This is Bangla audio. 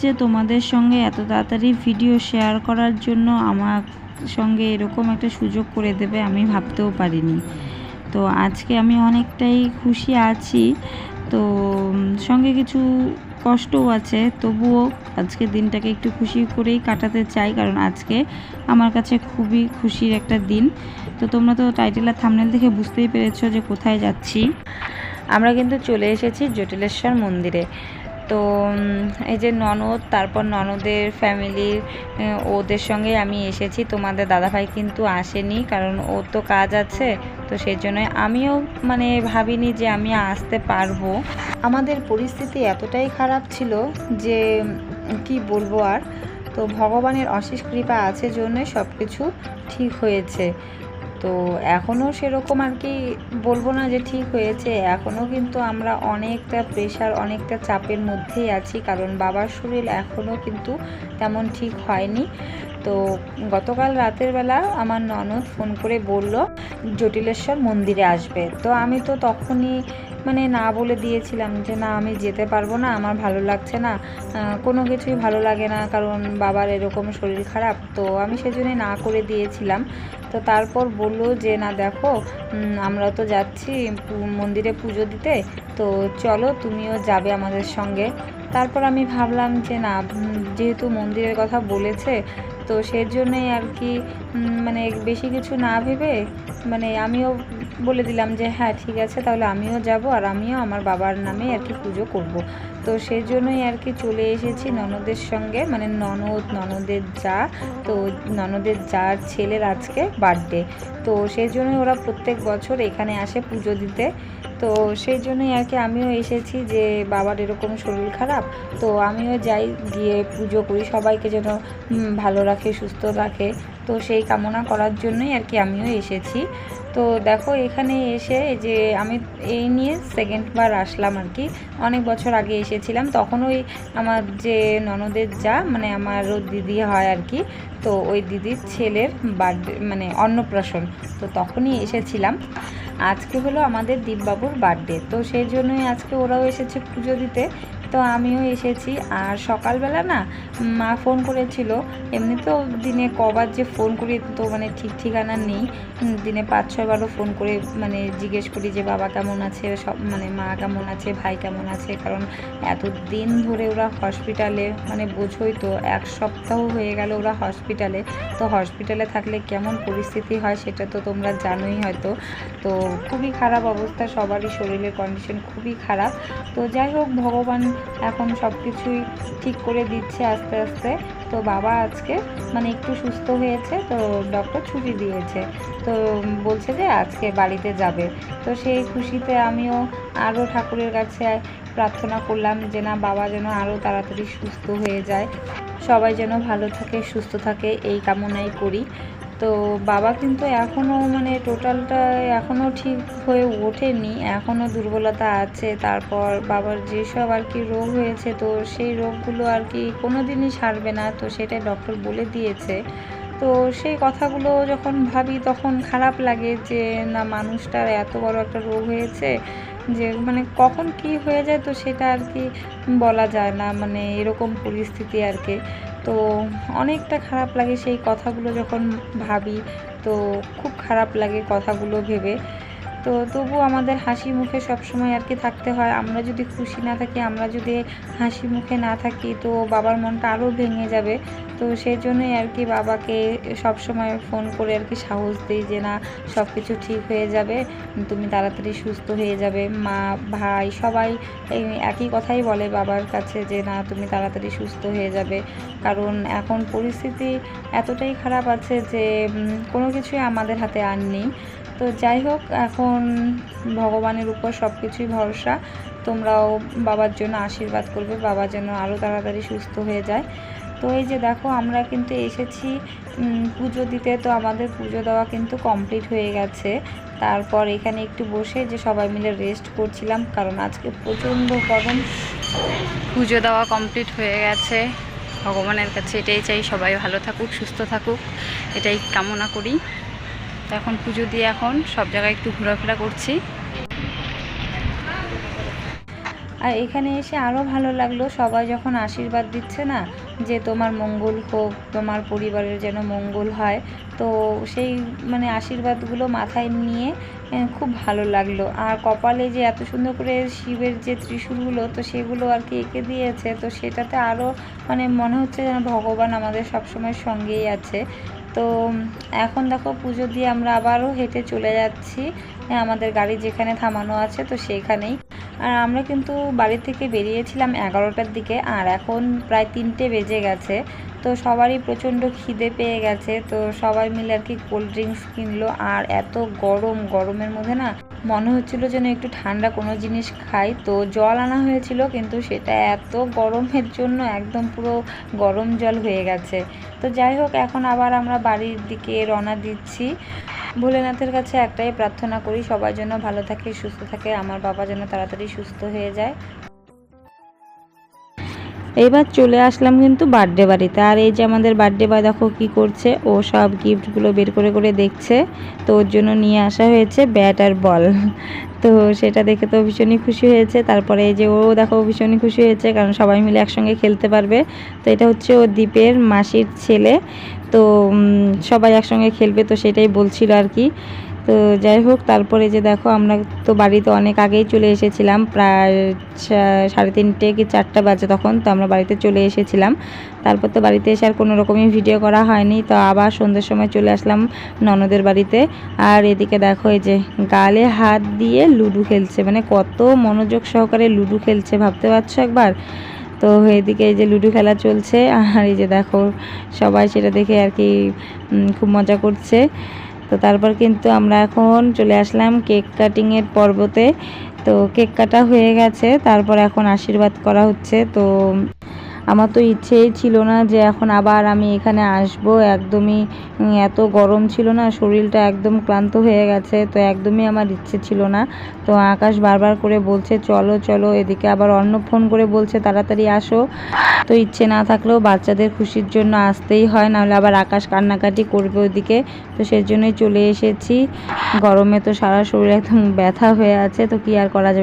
যে তোমাদের সঙ্গে এত তাড়াতাড়ি ভিডিও শেয়ার করার জন্য আমার সঙ্গে এরকম একটা সুযোগ করে দেবে, আমি ভাবতেও পারিনি। তো আজকে আমি অনেকটাই খুশি আছি। তো সঙ্গে কিছু কষ্টও আছে, তবুও আজকে দিনটাকে একটু খুশি করেই কাটাতে চাই, কারণ আজকে আমার কাছে খুবই খুশির একটা দিন। তো তোমরা তো টাইটেল আর থামনেল দেখে বুঝতেই পেরেছ যে কোথায় যাচ্ছি। আমরা কিন্তু চলে এসেছি জটিলেশ্বর মন্দিরে। তো এই যে ননদ, তারপর ননদের ফ্যামিলির ওদের সঙ্গে আমি এসেছি। তোমাদের দাদাভাই কিন্তু আসেনি, কারণ ওর তো কাজ আছে, তো সেই জন্য আমিও মানে ভাবিনি যে আমি আসতে পারব। আমাদের পরিস্থিতি এতটাই খারাপ ছিল যে, কি বলব আর? তো ভগবানের অশেষ কৃপা আছে জন্যই সব কিছু ঠিক হয়েছে। তো এখনও সেরকম আর কি বলব না যে ঠিক হয়েছে। এখনও কিন্তু আমরা অনেকটা প্রেশার অনেকটা চাপের মধ্যেই আছি, কারণ বাবার শরীর এখনও কিন্তু তেমন ঠিক হয়নি। তো গতকাল রাতের বেলা আমার ননদ ফোন করে বলল, জটিলেশ্বর মন্দিরে আসবে। তো আমি তো তখনই মানে না বলে দিয়েছিলাম যে, না, আমি যেতে পারব না, আমার ভালো লাগছে না কোনো কিছুই ভালো লাগে না, কারণ বাবার এরকম শরীর খারাপ। তো আমি সেজন্যই না করে দিয়েছিলাম। তো তারপর বলল যে, না, দেখো আমরা তো যাচ্ছি মন্দিরে পুজো দিতে, তো চলো তুমিও যাবে আমাদের সঙ্গে। তারপর আমি ভাবলাম যে, না যেহেতু মন্দিরের কথা বলেছে, তো সেই জন্যই আর কি মানে বেশি কিছু না ভেবে মানে আমিও বলে দিলাম যে হ্যাঁ ঠিক আছে, তাহলে আমিও যাব আর আমিও আমার বাবার নামে আর কি পুজো করব। তো সেই জন্যই আর কি চলে এসেছি ননদের সঙ্গে মানে ননদ, ননদের যা, তো ননদের যার ছেলের আজকে বার্থডে তো সেই জন্যই ওরা প্রত্যেক বছর এখানে আসে পুজো দিতে। তো সেই জন্যই আর কি আমিও এসেছি যে, বাবার এরকম শরীর খারাপ। তো আমিও যাই, গিয়ে পুজো করি, সবাইকে যেন ভালো রাখে, সুস্থ রাখে। তো সেই কামনা করার জন্যই আর কি আমিও এসেছি। তো দেখো এখানে এসে যে আমি এই নিয়ে সেকেন্ডবার আসলাম আর কি। অনেক বছর আগে এসেছিলাম, তখন ওই আমার যে ননদের যা মানে আমার ও দিদি হয় আর কি, তো ওই দিদির ছেলের বার্থডে মানে অন্নপ্রাশন, তো তখনই এসেছিলাম। আজকে হলো আমাদের দীপবাবুর বার্থডে তো সেই জন্যই আজকে ওরাও এসেছে পুজো দিতে। তো আমিও এসেছি। আর সকালবেলা না মা ফোন করেছিল। এমনিতেও দিনে কবার যে ফোন করি তো মানে ঠিক ঠিকানা নেই। দিনে পাঁচ ছয়বারও ফোন করে মানে জিজ্ঞেস করি যে বাবা কেমন আছে? সব মানে মা কেমন আছে? ভাই কেমন আছে? কারণ এত দিন ধরে ওরা হসপিটালে মানে বোঝোই তো, এক সপ্তাহ হয়ে গেল ওরা হসপিটালে। তো হসপিটালে থাকলে কেমন পরিস্থিতি হয় সেটা তো তোমরা জানোই হয়তো। তো খুবই খারাপ অবস্থা, সবারই শরীরের কন্ডিশন খুবই খারাপ। তো যাই হোক, ভগবান এখন সব কিছুই ঠিক করে দিচ্ছে আস্তে আস্তে। তো বাবা আজকে মানে একটু সুস্থ হয়েছে, তো ডক্টর ছুটি দিয়েছে। তো বলছে যে আজকে বাড়িতে যাবে। তো সেই খুশিতে আমিও আরও ঠাকুরের কাছে প্রার্থনা করলাম যে না, বাবা যেন আরও তাড়াতাড়ি সুস্থ হয়ে যায়। সবাই যেন ভালো থাকে, সুস্থ থাকে, এই কামনাই করি। তো বাবা কিন্তু এখনও মানে টোটালটা এখনও ঠিক হয়ে ওঠেনি এখনও দুর্বলতা আছে। তারপর বাবার যেসব আর কি রোগ হয়েছে, তো সেই রোগগুলো আর কি কোনো দিনই সারবে না, তো সেটাই ডক্টর বলে দিয়েছে। তো সেই কথাগুলো যখন ভাবি তখন খারাপ লাগে যে, না মানুষটার এত বড় একটা রোগ হয়েছে যে মানে কখন কি হয়ে যায় তো সেটা আর কি বলা যায় না মানে এরকম পরিস্থিতি আর কি। তো অনেকটা খারাপ লাগে সেই কথাগুলো যখন ভাবি তো খুব খারাপ লাগে কথাগুলো ভেবে। তো তবু আমাদের হাসি মুখে সবসময় আর কি থাকতে হয়। আমরা যদি খুশি না থাকি, আমরা যদি হাসি মুখে না থাকি, তো বাবার মনটা আরও ভেঙে যাবে। তো সেই জন্যই আর কি বাবাকে সবসময় ফোন করে আর কি সাহস দিই যে, না সব কিছু ঠিক হয়ে যাবে, তুমি তাড়াতাড়ি সুস্থ হয়ে যাবে। মা, ভাই সবাই এই একই কথাই বলে বাবার কাছে যে, না, তুমি তাড়াতাড়ি সুস্থ হয়ে যাবে। কারণ এখন পরিস্থিতি এতটাই খারাপ আছে যে কোনো কিছুই আমাদের হাতে আর নেই। তো যাই হোক, এখন ভগবানের উপর সব কিছুই ভরসা। তোমরাও বাবার জন্য আশীর্বাদ করবে, বাবা যেন আরও তাড়াতাড়ি সুস্থ হয়ে যায়। তো এই যে দেখো, আমরা কিন্তু এসেছি পুজো দিতে। তো আমাদের পুজো দেওয়া কিন্তু কমপ্লিট হয়ে গেছে। তারপর এখানে একটু বসে যে সবাই মিলে রেস্ট করছিলাম, কারণ আজকে প্রচণ্ড গরম। পুজো দেওয়া কমপ্লিট হয়ে গেছে। ভগবানের কাছে এটাই চাই, সবাই ভালো থাকুক, সুস্থ থাকুক। এটাই কামনা করি। তো এখন পুজো দিয়ে এখন সব জায়গায় একটু ঘোরাফেরা করছি। আর এখানে এসে আরও ভালো লাগল, সবাই যখন আশীর্বাদ দিচ্ছে না, যে তোমার মঙ্গল হোক, তোমার পরিবারের যেন মঙ্গল হয়, তো সেই মানে আশীর্বাদগুলো মাথায় নিয়ে খুব ভালো লাগল। আর কপালে যে এত সুন্দর করে শিবের যে ত্রিশূলগুলো, তো সেগুলো আর কি এঁকে দিয়েছে? তো সেটাতে আরও মানে মনে হচ্ছে যেন ভগবান আমাদের সবসময় সঙ্গেই আছে। তো এখন দেখো পুজো দিয়ে আমরা আবারও হেঁটে চলে যাচ্ছি। হ্যাঁ, আমাদের গাড়ি যেখানে থামানো আছে তো সেইখানেই। আর আমরা কিন্তু বাড়ি থেকে বেরিয়েছিলাম এগারোটার দিকে আর এখন প্রায় তিনটে বেজে গেছে। তো সবারই প্রচণ্ড খিদে পেয়ে গেছে তো সবাই মিলে আর কি কোল্ড ড্রিঙ্কস কিনলো। আর এত গরম গরমের মধ্যে না মনে হচ্ছিল যেন একটু ঠান্ডা কোনো জিনিস খাই। তো জল আনা হয়েছিল, কিন্তু সেটা এত গরমের জন্য একদম পুরো গরম জল হয়ে গেছে। তো যাই হোক, এখন আবার আমরা বাড়ির দিকে রওনা দিচ্ছি। ভোলেনাথের কাছে একটাই প্রার্থনা করি সবার জন্য ভালো থাকে, সুস্থ থাকে। আমার বাবা যেন তাড়াতাড়ি সুস্থ হয়ে যায়। এইবার চলে আসলাম কিন্তু বার্থডে বাড়িতে। আর এই যে আমাদের বার্থডে বা দেখো কি করছে? ও সব গিফটগুলো বের করে করে দেখছে। তো ওর জন্য নিয়ে আসা হয়েছে ব্যাট আর বল তো সেটা দেখে তো ভীষণই খুশি হয়েছে। তারপরে এই যে ও দেখো ভীষণই খুশি হয়েছে, কারণ সবাই মিলে একসঙ্গে খেলতে পারবে। তো এটা হচ্ছে ও দ্বীপের মাসির ছেলে। তো সবাই একসঙ্গে খেলবে তো সেটাই বলছিল আর কি। তো যাই হোক, তারপরে যে দেখো, আমরা তো বাড়িতে অনেক আগেই চলে এসেছিলাম, প্রায় সাড়ে তিনটে কি চারটা বাজে তখন, তো আমরা বাড়িতে চলে এসেছিলাম। তারপর তো বাড়িতে এসে আর কোনো রকমই ভিডিও করা হয়নি, তো আবার সন্ধ্যের সময় চলে আসলাম ননদের বাড়িতে। আর এদিকে দেখো, এই যে গালে হাত দিয়ে লুডো খেলছে মানে কত মনোযোগ সহকারে লুডু খেলছে, ভাবতে পারছ একবার? তো এদিকে এই যে লুডো খেলা চলছে, আর এই যে দেখো, সবাই সেটা দেখে আর কি খুব মজা করছে। তো তারপর কিন্তু আমরা এখন চলে আসলাম কেক কাটিংয়ের পর্বতে। তো কেক কাটা হয়ে গেছে, তারপর এখন আশীর্বাদ করা হচ্ছে, তো আমার তো ইচ্ছেই ছিল না যে এখন আবার আমি এখানে আসব। একদমই এত গরম ছিল না, শরীরটা একদম ক্লান্ত হয়ে গেছে, তো একদমই আমার ইচ্ছে ছিল না। তো আকাশ বারবার করে বলছে, চলো চলো। এদিকে আবার অন্য ফোন করে বলছে, তাড়াতাড়ি আসো। তো ইচ্ছে না থাকলেও বাচ্চাদের খুশির জন্য আসতেই হয়, নাহলে আবার আকাশ কান্নাকাটি করবে ওদিকে। তো সেজন্যই চলে এসেছি। গরমে তো সারা শরীর একদম ব্যথা হয়ে আছে, তো কি আর করা যাবে?